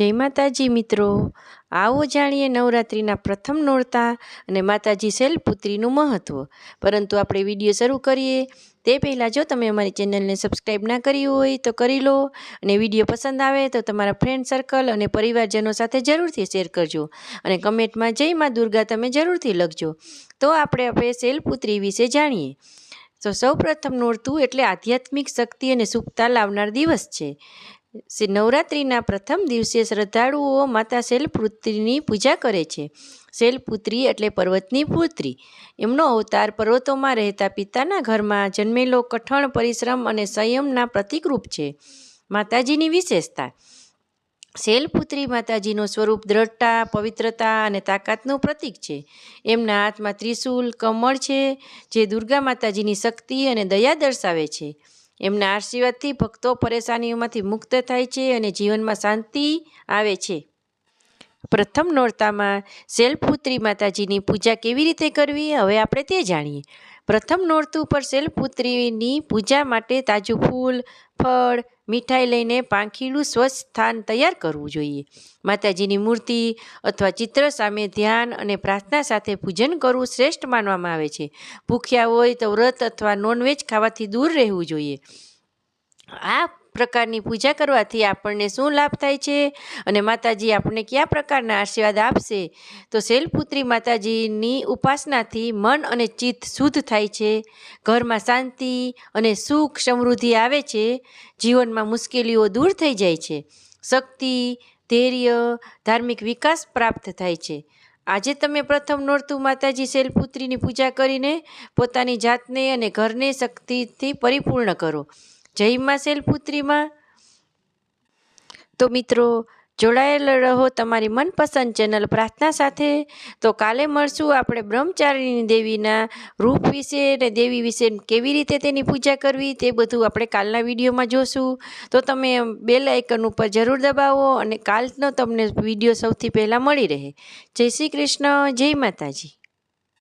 જય માતાજી મિત્રો. આવો જાણીએ નવરાત્રિના પ્રથમ નોરતા અને માતાજી શૈલપુત્રીનું મહત્ત્વ પરંતુ આપણે વીડિયો શરૂ કરીએ તે પહેલાં જો તમે અમારી ચેનલને સબસ્ક્રાઈબ ના કરી હોય તો કરી લો અને વીડિયો પસંદ આવે તો તમારા ફ્રેન્ડ સર્કલ અને પરિવારજનો સાથે જરૂરથી શેર કરજો અને કમેન્ટમાં જય મા દુર્ગા તમે જરૂરથી લખજો. તો આપણે આપણે શૈલપુત્રી વિશે જાણીએ. તો સૌ પ્રથમ નોરતું એટલે આધ્યાત્મિક શક્તિ અને સુખતા લાવનાર દિવસ છે. નવરાત્રિના પ્રથમ દિવસે શ્રદ્ધાળુઓ માતા શૈલપુત્રીની પૂજા કરે છે. શૈલપુત્રી એટલે પર્વતની પુત્રી. એમનો અવતાર પર્વતોમાં રહેતા પિતાના ઘરમાં જન્મેલો કઠણ પરિશ્રમ અને સંયમના પ્રતિકરૂપ છે. માતાજીની વિશેષતા. શૈલપુત્રી માતાજીનું સ્વરૂપ દ્રઢતા, પવિત્રતા અને તાકાતનું પ્રતીક છે. એમના હાથમાં ત્રિશૂલ, કમળ છે, જે દુર્ગા માતાજીની શક્તિ અને દયા દર્શાવે છે. એમના આશીર્વાદથી ભક્તો પરેશાનીઓમાંથી મુક્ત થાય છે અને જીવનમાં શાંતિ આવે છે. પ્રથમ નોરતામાં શૈલપુત્રી માતાજીની પૂજા કેવી રીતે કરવી, હવે આપણે તે જાણીએ. પ્રથમ નોરતું પર શૈલપુત્રીની પૂજા માટે તાજું ફૂલ, ફળ, મીઠાઈ લઈને પાંખીલું સ્વચ્છ સ્થાન તૈયાર કરવું જોઈએ. માતાજીની મૂર્તિ અથવા ચિત્ર સામે ધ્યાન અને પ્રાર્થના સાથે પૂજન કરવું શ્રેષ્ઠ માનવામાં આવે છે. ભૂખ્યા હોય તો વ્રત અથવા નોનવેજ ખાવાથી દૂર રહેવું જોઈએ. આ પ્રકારની પૂજા કરવાથી આપણને શું લાભ થાય છે? અને માતાજી આપણને કયા પ્રકારના આશીર્વાદ આપશે? તો શૈલપુત્રી માતાજીની ઉપાસનાથી મન અને ચિત્ત શુદ્ધ થાય છે. ઘરમાં શાંતિ અને સુખ સમૃદ્ધિ આવે છે. જીવનમાં મુશ્કેલીઓ દૂર થઈ જાય છે. શક્તિ, ધૈર્ય, ધાર્મિક વિકાસ પ્રાપ્ત થાય છે. આજે તમે પ્રથમ નોરતું માતાજી શૈલપુત્રીની પૂજા કરીને પોતાની જાતને અને ઘરને શક્તિથી પરિપૂર્ણ કરો. જય માં શૈલપુત્રીમાં તો મિત્રો, જોડાયેલ રહો તમારી મનપસંદ ચેનલ પ્રાર્થના સાથે. તો કાલે મળશું આપણે બ્રહ્મચારીની દેવીના રૂપ વિશે અને દેવી વિશે કેવી રીતે તેની પૂજા કરવી તે બધું આપણે કાલના વિડીયોમાં જોશું. તો તમે બેલ આઇકન ઉપર જરૂર દબાવો અને કાલનો તમને વીડિયો સૌથી પહેલાં મળી રહે. જય શ્રી કૃષ્ણ, જય માતાજી.